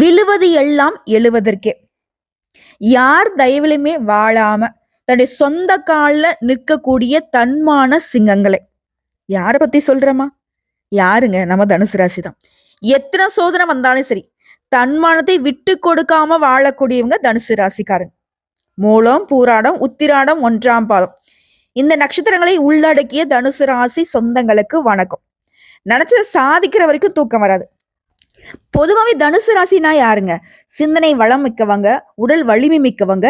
விழுவது எல்லாம் எழுவதற்கே. யார் தயவிலுமே வாழாம தன்னுடைய சொந்த காலில் நிற்கக்கூடிய தன்மான சிங்கங்களை. யாரை பத்தி சொல்றமா யாருங்க? நம்ம தனுசு ராசி தான் எத்தனை சோதனை வந்தாலும் சரி தன்மானத்தை விட்டு கொடுக்காம வாழக்கூடியவங்க தனுசு ராசிக்காரங்க. மூலம் பூராடம் உத்திராடம் ஒன்றாம் பாதம். இந்த நட்சத்திரங்களை உள்ளடக்கிய தனுசு ராசி சொந்தங்களுக்கு வணக்கம். நினைச்சதை சாதிக்கிற வரைக்கும் தூக்கம் வராது. பொதுவாகவே தனுசு ராசினா யாருங்க? சிந்தனை வளம் மிக்கவங்க உடல் வலிமை மிக்கவங்க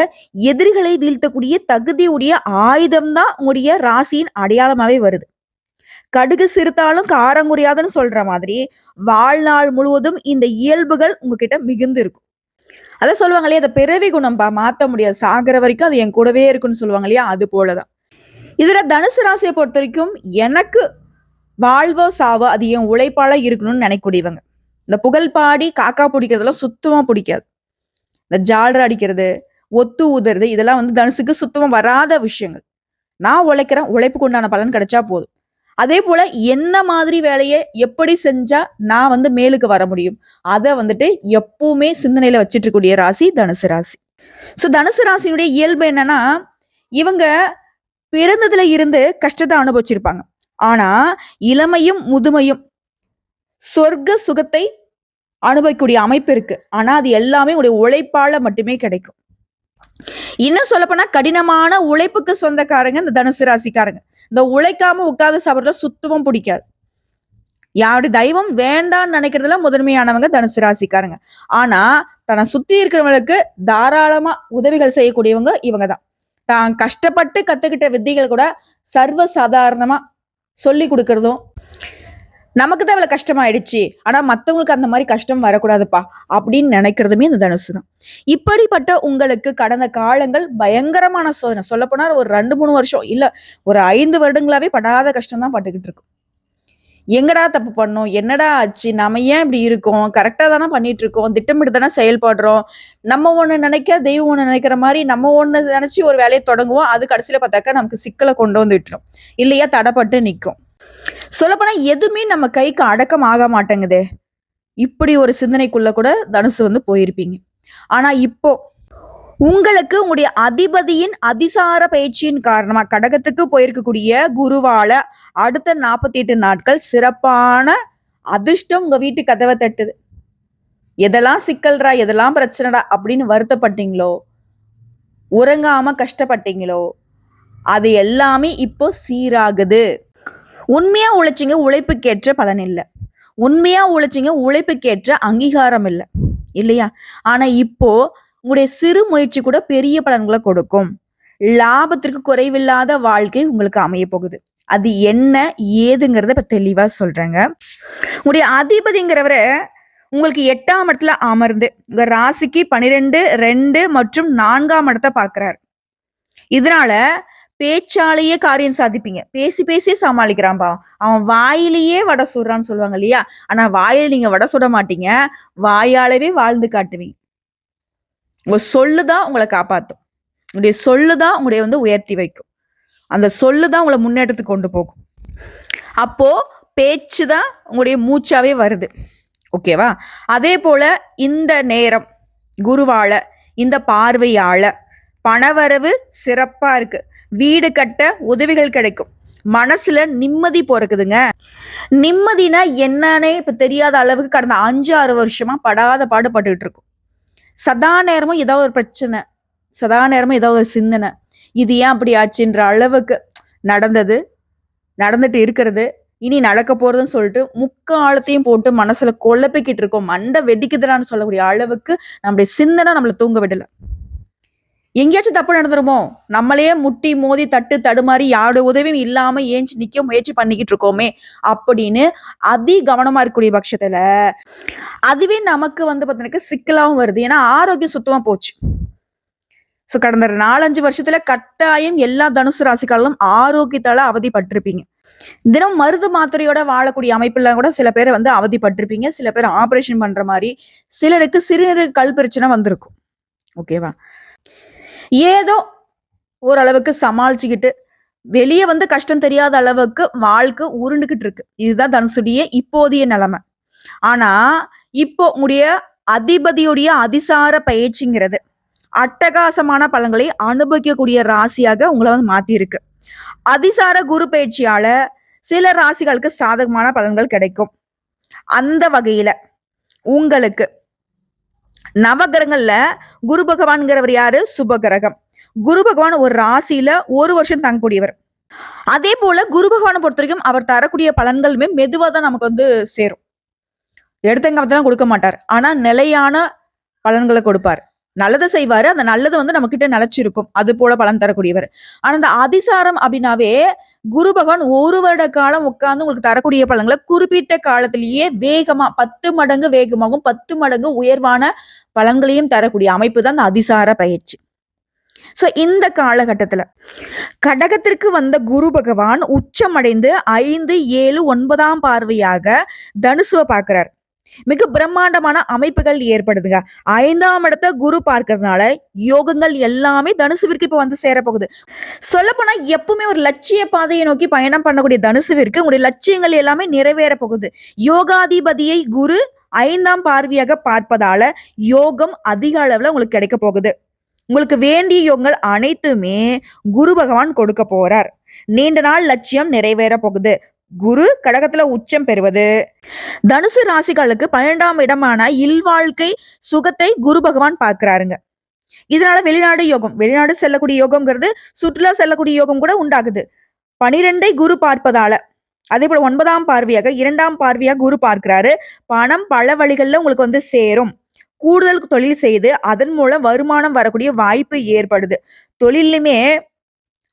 எதிரிகளை வீழ்த்தக்கூடிய தகுதியுடைய ஆயுதம்தான் உங்களுடைய ராசியின் அடையாளமாவே வருது. கடுகு சிறுத்தாலும் காரங்குறையாதுன்னு சொல்ற மாதிரி வாழ்நாள் முழுவதும் இந்த இயல்புகள் உங்ககிட்ட மிகுந்து இருக்கும். அதான் சொல்லுவாங்க இல்லையா அதை பிறவி குணம்பா மாத்த முடியாது. சாகிற வரைக்கும் அது என் கூடவே இருக்குன்னு சொல்லுவாங்க இல்லையா அது போலதான். இதுல தனுசு ராசியை பொறுத்த வரைக்கும் எனக்கு வாழ்வோ சாவோ அது என் உழைப்பால இருக்கணும்னு நினைக்கூடியவங்க இந்த புகழ் பாடி காக்கா பிடிக்கிறதெல்லாம் சுத்தமா பிடிக்காது. இந்த ஜாலர் அடிக்கிறது ஒத்து ஊதுறது இதெல்லாம் வந்து தனுசுக்கு சுத்தமா வராத விஷயங்கள். நான் உழைக்கிறேன் உழைப்புக்கு உண்டான பலன் கிடைச்சா போதும். அதே போல என்ன மாதிரி வேலையை எப்படி செஞ்சா நான் வந்து மேலுக்கு வர முடியும்? அதை வந்துட்டு எப்பவுமே சிந்தனையில வச்சிட்டு இருக்கக்கூடிய ராசி தனுசு ராசி. ஸோ தனுசு ராசியினுடைய இயல்பு என்னன்னா இவங்க பிறந்ததுல இருந்து கஷ்டத்தை அனுபவிச்சிருப்பாங்க. ஆனா இளமையும் முதுமையும் சொர்க்க சுகத்தை அனுபவிக்கக்கூடிய அமைப்பு இருக்கு. ஆனா அது எல்லாமே உடைய உழைப்பால மட்டுமே கிடைக்கும். இன்னும் சொல்லப்போனா கடினமான உழைப்புக்கு சொந்தக்காரங்க இந்த தனுசு ராசிக்காரங்க. இந்த உழைக்காம உட்கார்ந்து சாப்பிட்றத சுத்தமும் பிடிக்காது. யாரு தெய்வம் வேண்டாம்னு நினைக்கிறதுல முதன்மையானவங்க தனுசு ராசிக்காரங்க. ஆனா தன்னை சுத்தி இருக்கிறவங்களுக்கு தாராளமா உதவிகள் செய்யக்கூடியவங்க இவங்க தான் தான் கஷ்டப்பட்டு கத்துக்கிட்ட வித்தைகள் கூட சர்வ சாதாரணமா சொல்லி கொடுக்கறதும் நமக்கு தான் இவ்வளவு கஷ்டமாயிடுச்சு. ஆனால் மற்றவங்களுக்கு அந்த மாதிரி கஷ்டம் வரக்கூடாதுப்பா அப்படின்னு நினைக்கிறதுமே இந்த தனுசு தான். இப்படிப்பட்ட உங்களுக்கு கடந்த காலங்கள் பயங்கரமான சோதனை. சொல்லப்போனால் ஒரு ரெண்டு மூணு வருஷம் இல்லை ஒரு ஐந்து வருடங்களாவே படாத கஷ்டம் தான் பட்டுக்கிட்டு இருக்கும் எங்கடா தப்பு பண்ணோம்? என்னடா ஆச்சு? நம்ம ஏன் இப்படி இருக்கோம்? கரெக்டாக தானே பண்ணிட்டு இருக்கோம். திட்டமிட்டு தானே செயல்படுறோம். நம்ம ஒன்று நினைக்க தெய்வம் ஒன்று நினைக்கிற மாதிரி நம்ம ஒன்று நினைச்சு ஒரு வேலையை தொடங்குவோம். அது கடைசியில் பார்த்தாக்கா நமக்கு சிக்கலை கொண்டு வந்து விட்டுரும். இல்லையா தடைப்பட்டு நிற்கும் சொல்லப்போனால் எதுவுமே நம்ம கைக்கு அடக்கம் ஆக மாட்டேங்குதே இப்படி ஒரு சிந்தனைக்குள்ள கூட தனுசு வந்து போயிருப்பீங்க. ஆனா இப்போ உங்களுக்கு உங்களுடைய அதிபதியின் அதிசார பயிற்சியின் காரணமா கடகத்துக்கு போயிருக்கக்கூடிய குருவால அடுத்த நாற்பத்தி எட்டு நாட்கள் சிறப்பான அதிர்ஷ்டம் உங்க வீட்டு கதவை தட்டுது. எதெல்லாம் சிக்கல்றா எதெல்லாம் பிரச்சனைடா அப்படின்னு வருத்தப்பட்டீங்களோ உறங்காம கஷ்டப்பட்டீங்களோ அது எல்லாமே இப்போ சீராகுது. உண்மையா உழைச்சிங்க உழைப்புக்கேற்ற பலன் இல்லை. உண்மையா உழைச்சிங்க உழைப்புக்கேற்ற அங்கீகாரம் இல்லை. இல்லையா? ஆனா இப்போ உங்களுடைய சிறு முயற்சி கூட பெரிய பலன்களை கொடுக்கும். லாபத்திற்கு குறைவில்லாத வாழ்க்கை உங்களுக்கு அமைய போகுது. அது என்ன ஏதுங்கிறத இப்ப தெளிவா சொல்றேங்க. உங்களுடைய அதிபதிங்கிறவரை உங்களுக்கு எட்டாம் இடத்துல அமர்ந்து உங்க ராசிக்கு பனிரெண்டு ரெண்டு மற்றும் நான்காம் இடத்தை பாக்குறாரு இதனால பேச்சாலேயே காரியம் சாதிப்பீங்க. பேசி பேசி சமாளிக்கிறான்பா. அவன் வாயிலேயே வடை சுடுறான்னு சொல்லுவாங்க இல்லையா? ஆனா வாயில நீங்க வடை சுட மாட்டீங்க. வாயாலவே வாழ்ந்து காட்டுவீங்க. உங்க சொல்லுதான் உங்களை காப்பாற்றும் உங்களுடைய சொல்லுதான் உங்களுடைய வந்து உயர்த்தி வைக்கும். அந்த சொல்லுதான் உங்களை முன்னேற்றத்துக்கு கொண்டு போகும். அப்போ பேச்சு தான் உங்களுடைய மூச்சாவே வருது. ஓகேவா அதே போல இந்த நேரம் குருவால இந்த பார்வையால பணவரவு சிறப்பா இருக்கு. வீடு கட்ட உதவிகள் கிடைக்கும். மனசுல நிம்மதி பிறக்குதுங்க. நிம்மதினா என்னன்னே இப்ப தெரியாத அளவுக்கு கடந்த அஞ்சு ஆறு வருஷமா படாத பாடுபட்டுக்கிட்டு இருக்கும். சதா நேரமும் ஏதாவது ஒரு பிரச்சனை சதா நேரமும் ஏதாவது ஒரு சிந்தனை. இது ஏன் அப்படி ஆச்சுன்ற அளவுக்கு நடந்தது நடந்துட்டு இருக்கிறது. இனி நடக்க போறதுன்னு சொல்லிட்டு முக்காலத்தையும் போட்டு மனசுல குழப்பிக்கிட்டு இருக்கோம். மண்டை வெடிக்குதுடான்னு சொல்லக்கூடிய அளவுக்கு நம்முடைய சிந்தனை நம்மளை தூங்க விடலை. எங்கேயாச்சும் தப்பு நடந்துருமோ? நம்மளே முட்டி மோதி தட்டு தடுமாறி யாரோட உதவியும் இல்லாம ஏஞ்சி நிக்க முயற்சி பண்ணிக்கிட்டு இருக்கோமே அப்படின்னு அதி கவனமா இருக்கக்கூடிய பட்சத்துல அதுவே நமக்கு வந்து பார்த்தீங்கன்னா சிக்கலாவும் வருது. ஏன்னா ஆரோக்கியம் சுத்தமா போச்சு. ஸோ கடந்த நாலஞ்சு வருஷத்துல கட்டாயம் எல்லா தனுசு ராசிக்காலும் ஆரோக்கியத்தால அவதிப்பட்டிருப்பீங்க. தினம் மருந்து மாத்திரையோட வாழக்கூடிய அமைப்புல கூட சில பேர் வந்து அவதிப்பட்டிருப்பீங்க. சில பேர் ஆபரேஷன் பண்ற மாதிரி சிலருக்கு சிறுநீரக கல் பிரச்சனை வந்திருக்கும். ஓகேவா? ஏதோ ஓரளவுக்கு சமாளிச்சுக்கிட்டு வெளியே வந்து கஷ்டம் தெரியாத அளவுக்கு வாழ்க்கை உருண்டுகிட்டு இருக்கு. இதுதான் தனுசுடைய இப்போதைய நிலைமை. ஆனா இப்போ உடைய அதிபதியுடைய அதிசார பயிற்சிங்கிறது அட்டகாசமான பலன்களை அனுபவிக்கக்கூடிய ராசியாக உங்களை வந்து மாத்திருக்கு அதிசார குரு பயிற்சியால சில ராசிகளுக்கு சாதகமான பலன்கள் கிடைக்கும். அந்த வகையில உங்களுக்கு நவகிரகங்கள்ல குரு பகவான்கிறவர் யாரு? சுபகிரகம். குரு பகவான் ஒரு ராசியில ஒரு வருஷம் தங்கக்கூடியவர். அதே போல குரு பகவானை பொறுத்த வரைக்கும் அவர் தரக்கூடிய பலன்களுமே மெதுவா தான் நமக்கு வந்து சேரும். எடுத்தங்க கொடுக்க மாட்டார். ஆனா நிலையான பலன்களை கொடுப்பார். நல்லதை செய்வாரு அந்த நல்லது வந்து நம்ம கிட்ட நிலைச்சிருக்கும். அது போல பலன் தரக்கூடியவர். ஆனா அந்த அதிசாரம் அப்படின்னாவே குரு பகவான் ஒரு வருட காலம் உட்கார்ந்து உங்களுக்கு தரக்கூடிய பலன்களை குறிப்பிட்ட காலத்திலேயே வேகமா பத்து மடங்கு வேகமாகவும் பத்து மடங்கு உயர்வான பலன்களையும் தரக்கூடிய அமைப்பு தான் அந்த அதிசார பயிற்சி. சோ இந்த காலகட்டத்துல கடகத்திற்கு வந்த குரு பகவான் உச்சமடைந்து ஐந்து ஏழு ஒன்பதாம் பார்வையாக தனுசுவை பார்க்குறாரு. மிக பிரம்மாண்டமான அமைப்புகள் ஏற்படுதுங்க. ஐந்தாம் இடத்த குரு பார்க்கறதுனால யோகங்கள் எல்லாமே தனுசுவிற்கு இப்ப வந்து சேரப்போகுது. சொல்லப்போனா எப்பவுமே ஒரு லட்சிய பாதையை நோக்கி பயணம் பண்ணக்கூடிய தனுசுவிற்கு உங்களுடைய லட்சியங்கள் எல்லாமே நிறைவேற போகுது. யோகாதிபதியை குரு ஐந்தாம் பார்வையாக பார்ப்பதால யோகம் அதிக அளவுல உங்களுக்கு கிடைக்க போகுது. உங்களுக்கு வேண்டிய யோகங்கள் அனைத்துமே குரு பகவான் கொடுக்க போறார். நீண்ட நாள் லட்சியம் நிறைவேற போகுது. குரு கடகத்துல உச்சம் பெறுவது. தனுசு ராசிகளுக்கு பன்னெண்டாம் இடமான இல்வாழ்க்கை சுகத்தை குரு பகவான் பார்க்கிறாருங்க. இதனால வெளிநாடு யோகம் வெளிநாடு செல்லக்கூடிய யோகம்ங்கிறது சுற்றுலா செல்லக்கூடிய யோகம் கூட உண்டாகுது. பனிரெண்டை குரு பார்ப்பதால அதே போல ஒன்பதாம் பார்வையாக இரண்டாம் பார்வையாக குரு பார்க்கிறாரு. பணம் பல வழிகளில் உங்களுக்கு வந்து சேரும். கூடுதல் தொழில் செய்து அதன் மூலம் வருமானம் வரக்கூடிய வாய்ப்பு ஏற்படுது. தொழிலுமே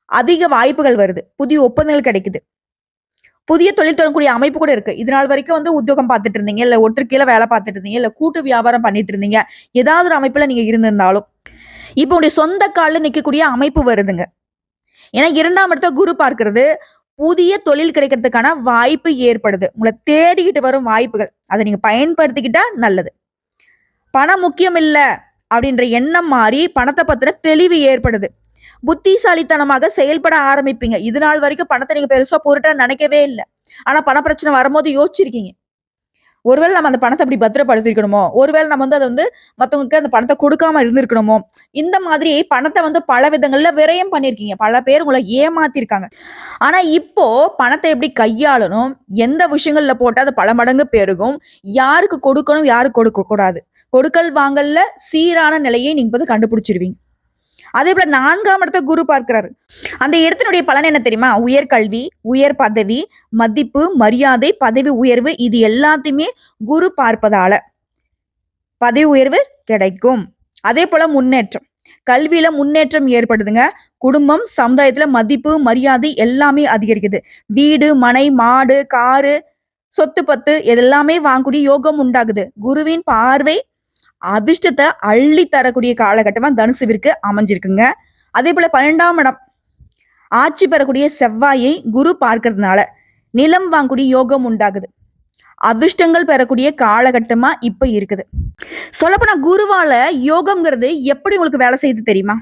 அதிக வாய்ப்புகள் வருது. புதிய ஒப்பந்தங்கள் கிடைக்குது. புதிய தொழில் தொடங்கக்கூடிய அமைப்பு கூட இருக்கு. இது நாள் வரைக்கும் வந்து உத்தியோகம் பார்த்துட்டு இருந்தீங்க இல்ல கீழே வேலை பார்த்துட்டு இருந்தீங்க இல்ல கூட்டு வியாபாரம் பண்ணிட்டு இருந்தீங்க. ஏதாவது ஒரு அமைப்புல நீங்க இருந்திருந்தாலும் இப்போ உடைய சொந்த காலில் நிற்கக்கூடிய அமைப்பு வருதுங்க. ஏன்னா இரண்டாம் இடத்த குரு பார்க்கறது புதிய தொழில் கிடைக்கிறதுக்கான வாய்ப்பு ஏற்படுது. உங்களை தேடிக்கிட்டு வரும் வாய்ப்புகள். அதை நீங்க பயன்படுத்திக்கிட்டா நல்லது. பணம் முக்கியம் இல்லை அப்படின்ற எண்ணம் மாறி பணத்தை பத்தின தெளிவு ஏற்படுது. புத்திசாலித்தனமாக செயல்பட ஆரம்பிப்பீங்க. இது நாள் வரைக்கும் பணத்தை நீங்க பெருசா பொருட்டா நினைக்கவே இல்லை. ஆனா பண பிரச்சனை வரும்போது யோசிச்சிருக்கீங்க. ஒருவேளை நம்ம அந்த பணத்தை அப்படி பத்திரப்படுத்திருக்கணுமோ? ஒருவேளை நம்ம வந்து அதை வந்து மற்றவங்களுக்கு அந்த பணத்தை கொடுக்காம இருந்திருக்கணுமோ? இந்த மாதிரி பணத்தை வந்து பல விதங்கள்ல விரயம் பண்ணியிருக்கீங்க பல பேர் உங்களை ஏமாத்திருக்காங்க. ஆனா இப்போ பணத்தை எப்படி கையாளணும்? எந்த விஷயங்கள்ல போட்டால் அது பல மடங்கு பெருகும்? யாருக்கு கொடுக்கணும் யாருக்கு கொடுக்க கூடாது? கொடுக்கல் வாங்கல்ல சீரான நிலையை நீங்க வந்து கண்டுபிடிச்சிருவீங்க. அதே போல நான்காம் இடத்த குரு பார்க்கிறாரு. அந்த இடத்தினுடைய பலன் என்ன தெரியுமா? உயர்கல்வி உயர் பதவி மதிப்பு மரியாதை பதவி உயர்வு இது எல்லாத்தையுமே குரு பார்ப்பதால பதவி உயர்வு கிடைக்கும். அதே போல முன்னேற்றம். கல்வியில முன்னேற்றம் ஏற்படுதுங்க. குடும்பம் சமுதாயத்துல மதிப்பு மரியாதை எல்லாமே அதிகரிக்குது. வீடு மனை மாடு காரு சொத்து பத்து இதெல்லாமே வாங்கக்கூடிய யோகம் உண்டாகுது. குருவின் பார்வை அதிர்ஷ்டத்தை அள்ளி தரக்கூடிய காலகட்டமா தனுசுவிற்கு அமைஞ்சிருக்குங்க. அதே போல பன்னெண்டாம் இடம் ஆட்சி பெறக்கூடிய செவ்வாயை குரு பார்க்கறதுனால நிலம் வாங்கக்கூடிய யோகம் உண்டாகுது. அதிர்ஷ்டங்கள் பெறக்கூடிய காலகட்டமா இப்ப இருக்குது. சொல்லப்போனா குருவால யோகம்ங்கிறது எப்படி உங்களுக்கு வேலை செய்யுது தெரியுமா?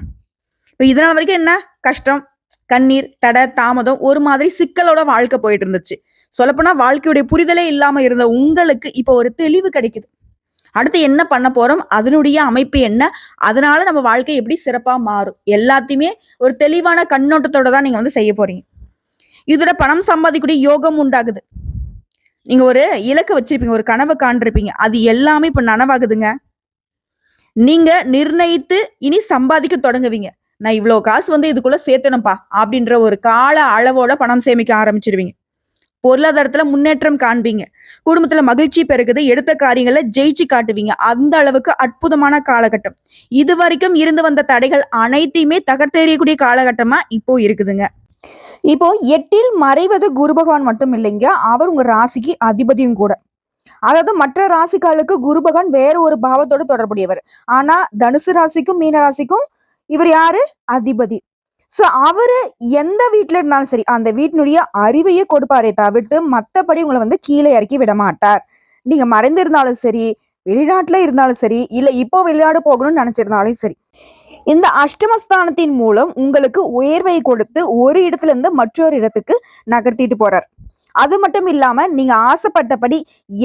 இப்ப இதனால வரைக்கும் என்ன? கஷ்டம் கண்ணீர் தடை தாமதம் ஒரு மாதிரி சிக்கலோட வாழ்க்கை போயிட்டு இருந்துச்சு. சொல்லப்போனா வாழ்க்கையுடைய புரிதலே இல்லாம இருந்த உங்களுக்கு இப்போ ஒரு தெளிவு கிடைக்குது. அடுத்து என்ன பண்ண போறோம்? அதனுடைய அமைப்பு என்ன? அதனால நம்ம வாழ்க்கை எப்படி சிறப்பா மாறும்? எல்லாத்தையுமே ஒரு தெளிவான கண்ணோட்டத்தோட தான் நீங்க வந்து செய்ய போறீங்க. இதோட பணம் சம்பாதிக்கக்கூடிய யோகம் உண்டாகுது. நீங்க ஒரு இலக்கு வச்சிருப்பீங்க ஒரு கனவை காண்டிருப்பீங்க அது எல்லாமே இப்ப நனவாகுதுங்க. நீங்க நிர்ணயித்து இனி சம்பாதிக்க தொடங்குவீங்க. நான் இவ்வளவு காசு வந்து இதுக்குள்ள சேர்த்தணும்ப்பா அப்படின்ற ஒரு கால அளவோட பணம் சேமிக்க ஆரம்பிச்சிருவீங்க. பொருளாதாரத்துல முன்னேற்றம் காண்பீங்க. குடும்பத்துல மகிழ்ச்சி பெருகுது எடுத்த காரியங்களை ஜெயிச்சு காட்டுவீங்க. அந்த அளவுக்கு அற்புதமான காலகட்டம். இது வரைக்கும் இருந்து வந்த தடைகள் அனைத்தையுமே தகர்த்தெறியக்கூடிய காலகட்டமா இப்போ இருக்குதுங்க. இப்போ எட்டில் மறைவது குரு பகவான் மட்டும் இல்லைங்க அவர் உங்க ராசிக்கு அதிபதியும் கூட. அதாவது மற்ற ராசிக்காலுக்கு குரு பகவான் வேற ஒரு பாவத்தோடு தொடர்புடையவர். ஆனா தனுசு ராசிக்கும் மீன ராசிக்கும் இவர் யாரு? அதிபதி. ஸோ அவர் எந்த வீட்டில் இருந்தாலும் சரி அந்த வீட்டினுடைய அறிவையே கொடுப்பாரே தவிர்த்து மற்றபடி உங்களை வந்து கீழே இறக்கி விட மாட்டார். நீங்கள் மறைந்திருந்தாலும் சரி வெளிநாட்டில் இருந்தாலும் சரி இல்லை இப்போ வெளிநாடு போகணும்னு நினச்சிருந்தாலும் சரி இந்த அஷ்டமஸ்தானத்தின் மூலம் உங்களுக்கு உயர்வை கொடுத்து ஒரு இடத்துல இருந்து மற்றொரு இடத்துக்கு நகர்த்திட்டு போறார். அது மட்டும் இல்லாம நீங்க ஆசைப்பட்டபடி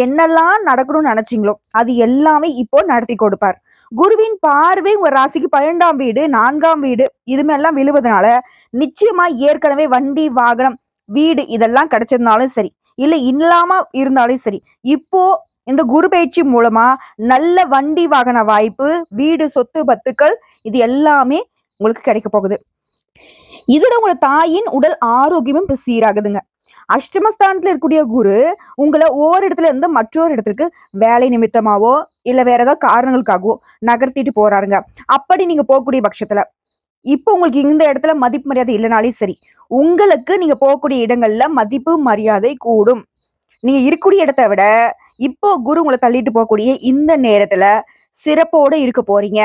என்னெல்லாம் நடக்கணும்னு நினைச்சீங்களோ அது எல்லாமே இப்போ நடத்தி கொடுப்பார். குருவின் பார்வை உங்க ராசிக்கு பன்னெண்டாம் வீடு நான்காம் வீடு இது விழுவதனால நிச்சயமா ஏற்கனவே வண்டி வாகனம் வீடு இதெல்லாம் கிடைச்சிருந்தாலும் சரி இல்லை இல்லாம இருந்தாலும் சரி இப்போ இந்த குரு பயிற்சி மூலமா நல்ல வண்டி வாகன வாய்ப்பு வீடு சொத்து பத்துக்கள் இது எல்லாமே உங்களுக்கு கிடைக்க போகுது. இதோட உங்களோட தாயின் உடல் ஆரோக்கியமும் இப்ப சீராகுதுங்க. அஷ்டமஸ்தானத்துல இருக்கக்கூடிய குரு உங்களை ஒவ்வொரு இடத்துல இருந்து மற்றொரு இடத்துக்கு வேலை நிமித்தமாவோ இல்ல வேற ஏதாவது காரணங்களுக்காகவோ நகர்த்திட்டு போறாருங்க. அப்படி நீங்க போகக்கூடிய பட்சத்துல இப்போ உங்களுக்கு இந்த இடத்துல மதிப்பு மரியாதை இல்லைனாலே சரி. உங்களுக்கு நீங்க போகக்கூடிய இடங்கள்ல மதிப்பு மரியாதை கூடும். நீங்க இருக்கக்கூடிய இடத்த விட இப்போ குரு உங்களை தள்ளிட்டு போகக்கூடிய இந்த நேரத்துல சிறப்போட இருக்க போறீங்க.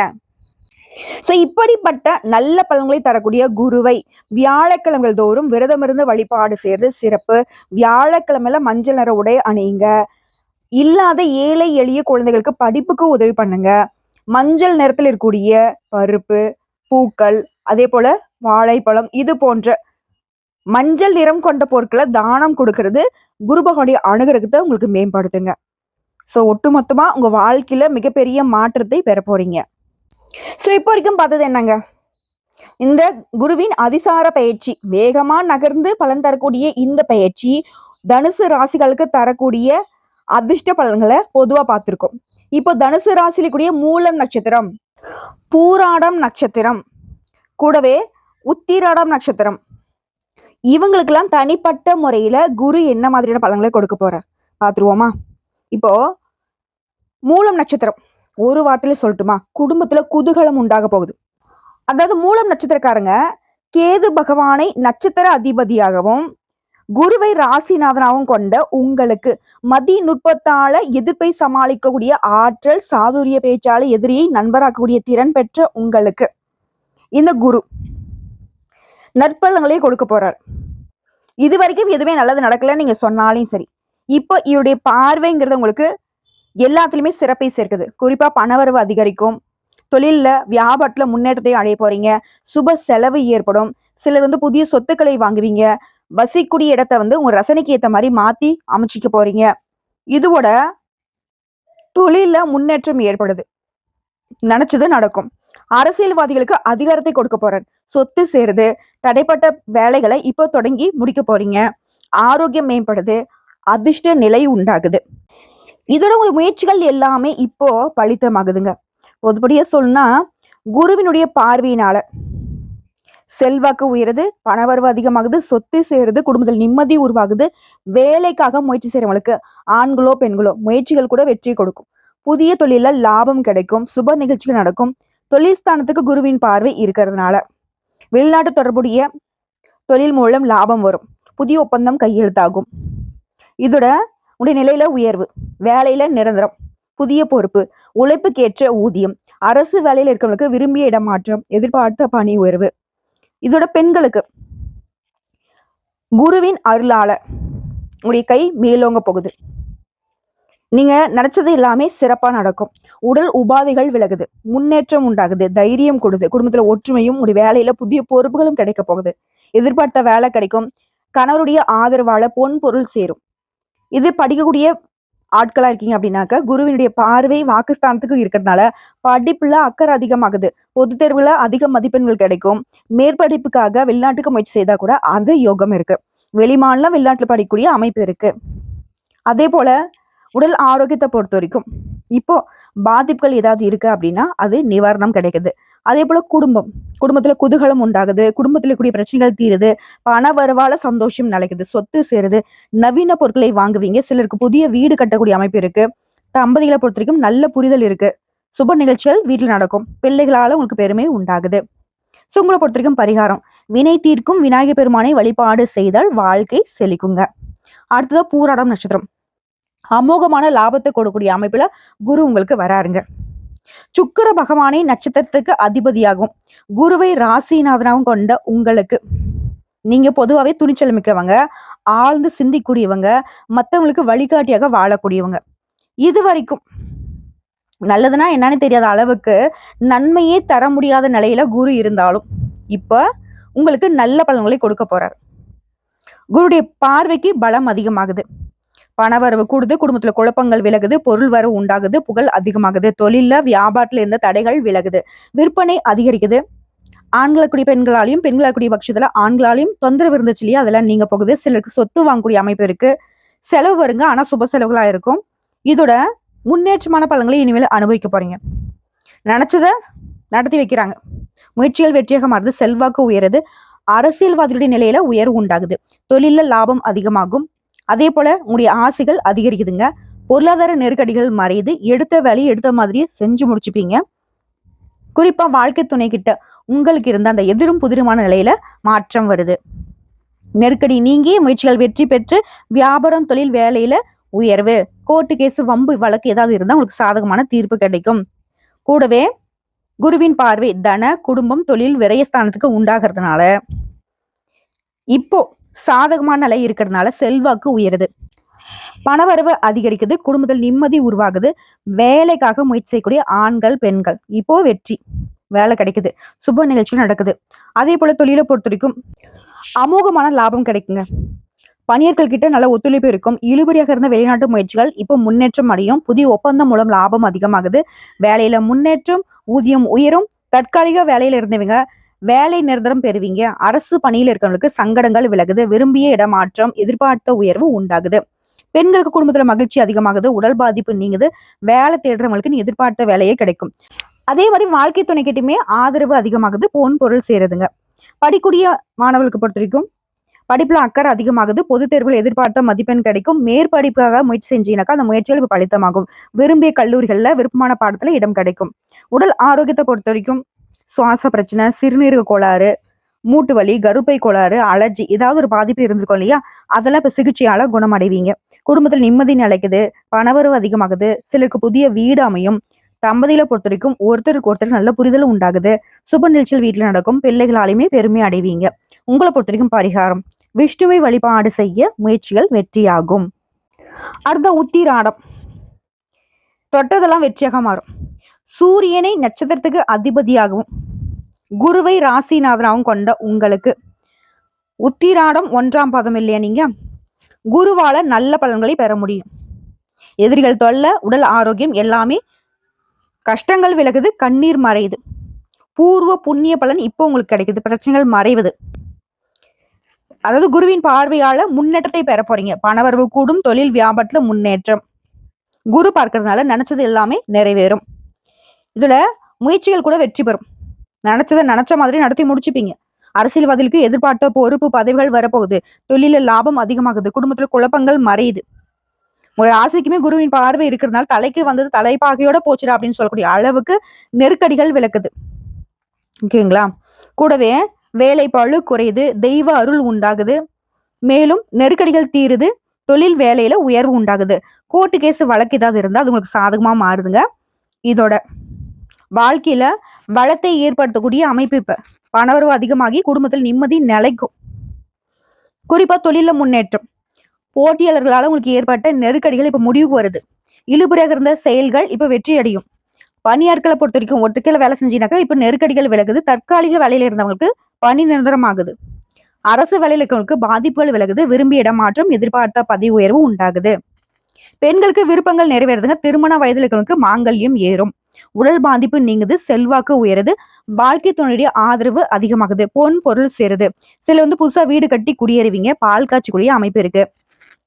ஸோ இப்படிப்பட்ட நல்ல பலன்களை தரக்கூடிய குருவை வியாழக்கிழமைகள் தோறும் விரதமிருந்து வழிபாடு செய்யறது சிறப்பு. வியாழக்கிழமையில மஞ்சள் நிற உடை அணியுங்க. இல்லாத ஏழை எளிய குழந்தைகளுக்கு படிப்புக்கு உதவி பண்ணுங்க. மஞ்சள் நிறத்தில் இருக்கக்கூடிய பருப்பு பூக்கள் அதே போல வாழைப்பழம் இது போன்ற மஞ்சள் நிறம் கொண்ட பொருட்களை தானம் கொடுக்கறது குரு பகவானுடைய அணுகிறகத்தை உங்களுக்கு மேம்படுத்துங்க. ஸோ ஒட்டுமொத்தமாக உங்கள் வாழ்க்கையில் மிகப்பெரிய மாற்றத்தை பெற போறீங்க ஸோ இப்போ வரைக்கும் பார்த்தது என்னங்க? இந்த குருவின் அதிசார பயிற்சி வேகமாக நகர்ந்து பலன் தரக்கூடிய இந்த பயிற்சி தனுசு ராசிகளுக்கு தரக்கூடிய அதிர்ஷ்ட பலன்களை பொதுவாக பார்த்துருக்கோம். இப்போ தனுசு ராசியில மூலம் நட்சத்திரம் பூராடம் நட்சத்திரம் கூடவே உத்திராடம் நட்சத்திரம் இவங்களுக்கெல்லாம் தனிப்பட்ட முறையில குரு என்ன மாதிரியான பலன்களை கொடுக்க போறார்? பார்த்துருவோமா? இப்போ மூலம் நட்சத்திரம். ஒரு வார்த்தையில சொல்லட்டுமா? குடும்பத்துல குதூகலம் உண்டாக போகுது. அதாவது மூலம் நட்சத்திரக்காரங்க கேது பகவானை நட்சத்திர அதிபதியாகவும் குருவை ராசிநாதனாகவும் கொண்ட உங்களுக்கு மதி நுட்பத்தால எதிர்ப்பை சமாளிக்கக்கூடிய ஆற்றல் சாதுரிய பேச்சால எதிரியை நண்பராக்கக்கூடிய திறன் பெற்ற உங்களுக்கு இந்த குரு நற்பலங்களையே கொடுக்க போறார். இது வரைக்கும் எதுவுமே நல்லது நடக்கலன்னு நீங்க சொன்னாலும் சரி. இப்போ இவருடைய பார்வைங்கிறது உங்களுக்கு எல்லாத்துலேயுமே சிறப்பை சேர்க்குது. குறிப்பாக பணவரவு அதிகரிக்கும். தொழிலில் வியாபாரத்தில் முன்னேற்றத்தை அடைய போகிறீங்க சுப செலவு ஏற்படும். சிலர் வந்து புதிய சொத்துக்களை வாங்குவீங்க. வசிக்கூடிய இடத்த வந்து உங்கள் ரசனைக்கு ஏற்ற மாதிரி மாற்றி அமைச்சிக்க போகிறீங்க இதுவோட தொழிலில் முன்னேற்றம் ஏற்படுது. நினச்சது நடக்கும். அரசியல்வாதிகளுக்கு அதிகாரத்தை கொடுக்க போறார். சொத்து சேருது. தடைப்பட்ட வேலைகளை இப்போ தொடங்கி முடிக்க போறீங்க. ஆரோக்கியம் மேம்படுது. அதிர்ஷ்ட நிலை உண்டாகுது. இதோட முயற்சிகள் எல்லாமே இப்போ பலித்தமாகுதுங்க. பொதுப்படியா சொல்லுனா குருவினுடைய பார்வையினால செல்வாக்கு உயருது பணவரவு அதிகமாகுது சொத்து சேருது குடும்பத்தில் நிம்மதி உருவாகுது வேலைக்காக முயற்சி செய்யறவங்களுக்கு ஆண்களோ பெண்களோ முயற்சிகள் கூட வெற்றி கொடுக்கும். புதிய தொழில லாபம் கிடைக்கும் சுப நிகழ்ச்சிகள் நடக்கும் தொழில் ஸ்தானத்துக்கு குருவின் பார்வை இருக்கிறதுனால வெளிநாட்டு தொடர்புடைய தொழில் மூலம் லாபம் வரும் புதிய ஒப்பந்தம் கையெழுத்தாகும். இதோட உடைய நிலையில உயர்வு வேலையில நிரந்தரம் புதிய பொறுப்பு உழைப்புக்கேற்ற ஊதியம் அரசு வேலையில் இருக்கவங்களுக்கு விரும்பிய இடமாற்றம் எதிர்பார்த்த பணி உயர்வு. இதோட பெண்களுக்கு குருவின் அருளால உடைய கை மேலோங்க போகுது. நீங்க நினைச்சது எல்லாமே சிறப்பா நடக்கும். உடல் உபாதைகள் விலகுது முன்னேற்றம் உண்டாகுது தைரியம் கொடுது குடும்பத்துல ஒற்றுமையும் உடைய வேலையில புதிய பொறுப்புகளும் கிடைக்க போகுது. எதிர்பார்த்த வேலை கிடைக்கும் கணவருடைய ஆதரவால பொன் பொருள் சேரும். இது படிக்கக்கூடிய ஆட்களாக இருக்கீங்க அப்படின்னாக்க குருவினுடைய பார்வை வாக்குஸ்தானத்துக்கு இருக்கிறதுனால படிப்புல அக்கறை அதிகமாகுது. பொது தேர்வுல அதிக மதிப்பெண்கள் கிடைக்கும். மேற்படிப்புக்காக வெளிநாட்டுக்கு முயற்சி செய்தா கூட அது யோகம் இருக்கு. வெளிமாநிலம் வெளிநாட்டில் படிக்கக்கூடிய அமைப்பு இருக்கு. அதே போல உடல் ஆரோக்கியத்தை பொறுத்த வரைக்கும் இப்போ பாதிப்புகள் ஏதாவது இருக்கு அப்படின்னா அது நிவாரணம் கிடைக்குது. அதே போல குடும்பம். குடும்பத்துல குதூகலம் உண்டாகுது. குடும்பத்துல கூடிய பிரச்சனைகள் தீருது. பண வருவால சந்தோஷம் நிலைக்குது. சொத்து சேருது. நவீன பொருட்களை வாங்குவீங்க. சிலருக்கு புதிய வீடு கட்டக்கூடிய அமைப்பு இருக்கு. தம்பதிகளை பொறுத்த வரைக்கும் நல்ல புரிதல் இருக்கு. சுப நிகழ்ச்சிகள் வீட்டில் நடக்கும். பிள்ளைகளால உங்களுக்கு பெருமை உண்டாகுது. ஸோ உங்களை பொறுத்த வரைக்கும் பரிகாரம். வினை தீர்க்கும் விநாயகர் பெருமானை வழிபாடு செய்தால் வாழ்க்கை செழிக்குங்க. அடுத்ததாக பூராடம் நட்சத்திரம். அமோகமான லாபத்தை கொடுக்கக்கூடிய அமைப்புல குரு உங்களுக்கு வராருங்க. சுக்கர பகவானை நட்சத்திரத்துக்கு அதிபதியாகும். குருவை ராசிநாதனாகவும் கொண்ட உங்களுக்கு நீங்க பொதுவாகவே துணிச்சல் மிக்கவங்க ஆழ்ந்து சிந்திக்கூடியவங்க மற்றவங்களுக்கு வழிகாட்டியாக வாழக்கூடியவங்க. இது வரைக்கும் நல்லதுன்னா என்னன்னு தெரியாத அளவுக்கு நன்மையே தர முடியாத நிலையில குரு இருந்தாலும் இப்ப உங்களுக்கு நல்ல பலன்களை கொடுக்க போறார். குருடைய பார்வைக்கு பலம் அதிகமாகுது. பணவரவு கூடுது குடும்பத்துல குழப்பங்கள் விலகுது பொருள் வரவு உண்டாகுது புகழ் அதிகமாகுது தொழில வியாபாரத்துல இருந்த தடைகள் விலகுது. விற்பனை அதிகரிக்குது. ஆண்களுக்குரிய பெண்களாலையும் பெண்களுக்குரிய பட்சத்துல ஆண்களாலையும் தொந்தரவு இருந்துச்சு இல்லையா? அதெல்லாம் நீங்க போகுது. சிலருக்கு சொத்து வாங்கக்கூடிய அமைப்பு இருக்கு. செலவு வருங்க ஆனா சுப செலவுகளா இருக்கும். இதோட முன்னேற்றமான பலன்களை இனிமேல் அனுபவிக்க போறீங்க. நினைச்சத நடத்தி வைக்கிறாங்க. முயற்சிகள் வெற்றியாக மாறுது. செல்வாக்கு உயருது. அரசியல்வாதியுடைய நிலையில உயர்வு உண்டாகுது. தொழில லாபம் அதிகமாகும். அதே போல உங்களுடைய ஆசைகள் அதிகரிக்குதுங்க. பொருளாதார நெருக்கடிகள் மறையுது. எடுத்த வேலையை எடுத்த மாதிரியே செஞ்சு முடிச்சுப்பீங்க. குறிப்பா வாழ்க்கை துணை கிட்ட உங்களுக்கு இருந்த அந்த எதிரும் புதிருமான நிலையில மாற்றம் வருது. நெருக்கடி நீங்கி முயற்சிகள் வெற்றி பெற்று வியாபாரம் தொழில் வேலையில உயர்வு கோர்ட்டு கேஸ் வம்பு வழக்கு ஏதாவது இருந்தால் உங்களுக்கு சாதகமான தீர்ப்பு கிடைக்கும். கூடவே குருவின் பார்வை தன குடும்பம் தொழில் விரயஸ்தானத்துக்கு உண்டாகிறதுனால. இப்போ சாதகமான நிலை இருக்கிறதுனால செல்வாக்கு உயருது. பணவரவு அதிகரிக்குது குடும்பத்தில் நிம்மதி உருவாகுது வேலைக்காக முயற்சி செய்யக்கூடிய ஆண்கள் பெண்கள். இப்போ வெற்றி வேலை கிடைக்குது சுப நிகழ்ச்சிகள் நடக்குது. அதே போல தொழிலை பொறுத்த வரைக்கும் அமோகமான லாபம் கிடைக்குங்க. பணியர்கள் கிட்ட நல்ல ஒத்துழைப்பு இருக்கும். இழுபறியாக இருந்த வெளிநாட்டு முயற்சிகள் இப்போ முன்னேற்றம் அடையும். புதிய ஒப்பந்தம் மூலம் லாபம் அதிகமாகுது. வேலையில முன்னேற்றம் ஊதியம் உயரும். தற்காலிக வேலையில இருந்தவங்க வேலை நிரந்தரம் பெறுவீங்க. அரசு பணியில் இருக்கிறவங்களுக்கு சங்கடங்கள் விலகுது. விரும்பிய இடமாற்றம் எதிர்பார்த்த உயர்வு உண்டாகுது. பெண்களுக்கு குடும்பத்துல மகிழ்ச்சி அதிகமாகுது. உடல் பாதிப்பு நீங்குது. வேலை தேடுறவங்களுக்கு நீ எதிர்பார்த்த வேலையே கிடைக்கும். அதே மாதிரி வாழ்க்கை துணை ஆதரவு அதிகமாகுது. பொன் பொருள் சேருதுங்க. படிக்கூடிய மாணவர்களுக்கு பொறுத்த வரைக்கும் படிப்புல அக்கறை அதிகமாகுது. பொதுத் தேர்வில் எதிர்பார்த்த மதிப்பெண் கிடைக்கும். மேற்படிப்புக்காக முயற்சி செஞ்சீங்கனாக்கா அந்த முயற்சிகள் இப்போ பலித்தமாகும். விரும்பிய கல்லூரிகளில் விருப்பமான பாடத்துல இடம் கிடைக்கும். உடல் ஆரோக்கியத்தை பொறுத்த வரைக்கும் சுவாச பிரச்சனை சிறுநீரக கோளாறு மூட்டு வலி கருப்பை கோளாறு அலர்ஜி ஏதாவது ஒரு பாதிப்பு இருந்திருக்கும் இல்லையா? அதெல்லாம் இப்ப சிகிச்சையால குணமடைவீங்க. குடும்பத்தில் நிம்மதி நிலைக்குது பணவரவு அதிகமாகுது சிலருக்கு புதிய வீடு அமையும். தம்பதியில பொறுத்த வரைக்கும் ஒருத்தருக்கு ஒருத்தர் நல்ல புரிதல் உண்டாகுது. சுப நிகழ்ச்சியில் வீட்டில் நடக்கும் பிள்ளைகளாலையுமே பெருமை அடைவீங்க. உங்களை பொறுத்த வரைக்கும் பரிகாரம் விஷ்ணுவை வழிபாடு செய்ய முயற்சிகள் வெற்றியாகும். அடுத்த உத்திராடம். தொட்டதெல்லாம் வெற்றியாக மாறும். சூரியனை நட்சத்திரத்துக்கு அதிபதியாகவும் குருவை ராசிநாதனாகவும் கொண்ட உங்களுக்கு உத்திராடம் ஒன்றாம் பாதம் இல்லையா நீங்க? குருவால நல்ல பலன்களை பெற முடியும். எதிரிகள் தொல்லை உடல் ஆரோக்கியம் எல்லாமே கஷ்டங்கள் விலகுது கண்ணீர் மறையுது. பூர்வ புண்ணிய பலன் இப்போ உங்களுக்கு கிடைக்குது பிரச்சனைகள் மறைவது. அதாவது குருவின் பார்வையால முன்னேற்றத்தை பெற போறீங்க. பணவரவு கூடும் தொழில் வியாபாரத்துல முன்னேற்றம். குரு பார்க்கறதுனால நினைச்சது எல்லாமே நிறைவேறும். இதுல முயற்சிகள் கூட வெற்றி பெறும். நினைச்சதை நினைச்ச மாதிரி நடத்தி முடிச்சுப்பீங்க. அரசியல்வாதிகளுக்கு எதிர்பார்த்த பொறுப்பு பதவிகள் வரப்போகுது. தொழில லாபம் அதிகமாகுது. குடும்பத்துல குழப்பங்கள் மறையுது. ஒரு ஆசைக்குமே குருவின் பார்வை இருக்கிறதுனால தலைக்கு வந்தது தலைப்பாகையோட போச்சுடா அப்படின்னு சொல்லக்கூடிய அளவுக்கு நெருக்கடிகள் விளக்குது. ஓகேங்களா? கூடவே வேலை குறையுது. தெய்வ அருள் உண்டாகுது. மேலும் நெருக்கடிகள் தீருது. தொழில் வேலையில உயர்வு உண்டாகுது. கோர்ட்டு கேஸ் வழக்கு ஏதாவது இருந்தால் அது உங்களுக்கு சாதகமா மாறுதுங்க. இதோட வாழ்க்கையில பலத்தை ஏற்படுத்தக்கூடிய அமைப்பு இப்ப. பணவரவு அதிகமாகி குடும்பத்தில் நிம்மதி நிலைக்கும். குறிப்பா தொழில முன்னேற்றம். போட்டியாளர்களால உங்களுக்கு ஏற்பட்ட நெருக்கடிகள் இப்ப முடிவுக்கு வருது. இழுபுறையாக இருந்த செயல்கள் இப்ப வெற்றி அடையும். பணியாட்களை பொறுத்த வரைக்கும் ஒட்டுக்கையில வேலை செஞ்சீங்கன்னாக்கா இப்ப நெருக்கடிகள் விலகுது. தற்காலிக வேலையில இருந்தவங்களுக்கு பணி நிரந்தரமாகுது அரசு வேலையில் இருக்கவங்களுக்கு பாதிப்புகள் விலகுது. விரும்பிய இடமாற்றம் எதிர்பார்த்த பதவி உயர்வு உண்டாகுது. பெண்களுக்கு விருப்பங்கள் நிறைவேறுதுங்க. திருமண வயதில் இருக்கவங்களுக்கு மாங்கல்யம் ஏறும். உடல் பாதிப்பு நீங்குது செல்வாக்கு உயருது வாழ்க்கை துணையுடைய ஆதரவு அதிகமாகுது பொன் பொருள் சேருது. சில வந்து புதுசா வீடு கட்டி குடியேறுவீங்க பால் காய்ச்சக்கூடிய அமைப்பு இருக்கு.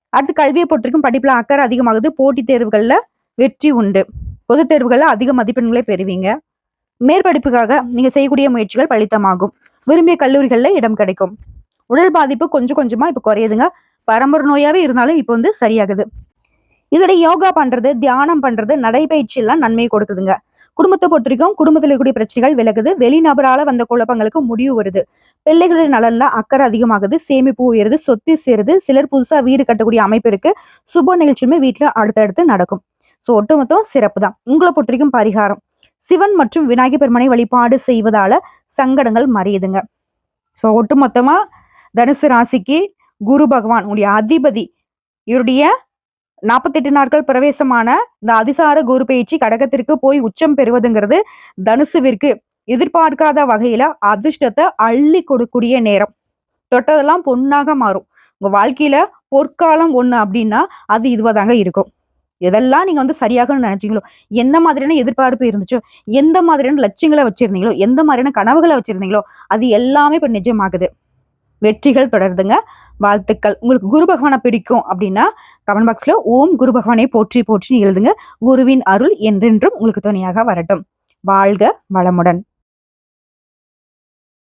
அடுத்து கல்வியை பொறுத்திருக்கும் படிப்புல அக்கறை அதிகமாகுது போட்டித் தேர்வுகள்ல வெற்றி உண்டு. பொது தேர்வுகள்ல அதிக மதிப்பெண்களை பெறுவீங்க. மேற்படிப்புக்காக நீங்க செய்யக்கூடிய முயற்சிகள் பலித்தமாகும். விரும்பிய கல்லூரிகள்ல இடம் கிடைக்கும். உடல் பாதிப்பு கொஞ்சம் கொஞ்சமா இப்ப குறையுதுங்க. பரம்பரை நோயாவே இருந்தாலும் இப்போ வந்து சரியாகுது. இதோட யோகா பண்றது தியானம் பண்றது நடைபயிற்சி எல்லாம் நன்மை கொடுக்குதுங்க. குடும்பத்தை பொறுத்த வரைக்கும் குடும்பத்தில் இருக்கக்கூடிய பிரச்சனைகள் விலகுது. வெளிநபரால வந்த குழப்பங்களுக்கு முடிவு வருது. பிள்ளைகளுடைய நலன்ல அக்கறை அதிகமாகுது. சேமிப்பு உயருது. சொத்து சேருது. சிலர் புதுசா வீடு கட்டக்கூடிய அமைப்பு இருக்கு. சுப நிகழ்ச்சியுமே வீட்டுல அடுத்தடுத்து நடக்கும். ஸோ ஒட்டுமொத்தம் சிறப்பு தான் உங்களை பொறுத்த வரைக்கும் பரிகாரம். சிவன் மற்றும் விநாயகர் பெருமனை வழிபாடு செய்வதால சங்கடங்கள் மறையுதுங்க. ஸோ ஒட்டுமொத்தமா தனுசு ராசிக்கு குரு பகவான் உடைய அதிபதி இவருடைய நாற்பத்தெட்டு நாட்கள் பிரவேசமான இந்த அதிசார குரு பயிற்சி கடகத்திற்கு போய் உச்சம் பெறுவதுங்கிறது தனுசுவிற்கு எதிர்பார்க்காத வகையில அதிர்ஷ்டத்தை அள்ளி கொடுக்கூடிய நேரம். தொட்டதெல்லாம் பொன்னாக மாறும். உங்க வாழ்க்கையில பொற்காலம் ஒண்ணு அப்படின்னா அது இதுவாதாங்க இருக்கும். எதெல்லாம் நீங்க வந்து சரியாகணும்னு நினைச்சீங்களோ எந்த மாதிரியான எதிர்பார்ப்பு இருந்துச்சோ எந்த மாதிரியான லட்சியங்களை வச்சிருந்தீங்களோ எந்த மாதிரியான கனவுகளை வச்சிருந்தீங்களோ அது எல்லாமே இப்ப நிஜமாகுது. வெற்றிகள் தொடருதுங்க. வாழ்த்துக்கள். உங்களுக்கு குரு பகவானை பிடிக்கும் அப்படின்னா கமெண்ட் பாக்ஸ்ல ஓம் குரு பகவானை போற்றி போற்றி எழுதுங்க. குருவின் அருள் என்றென்றும் உங்களுக்கு துணையாக வரட்டும். வாழ்க வளமுடன்.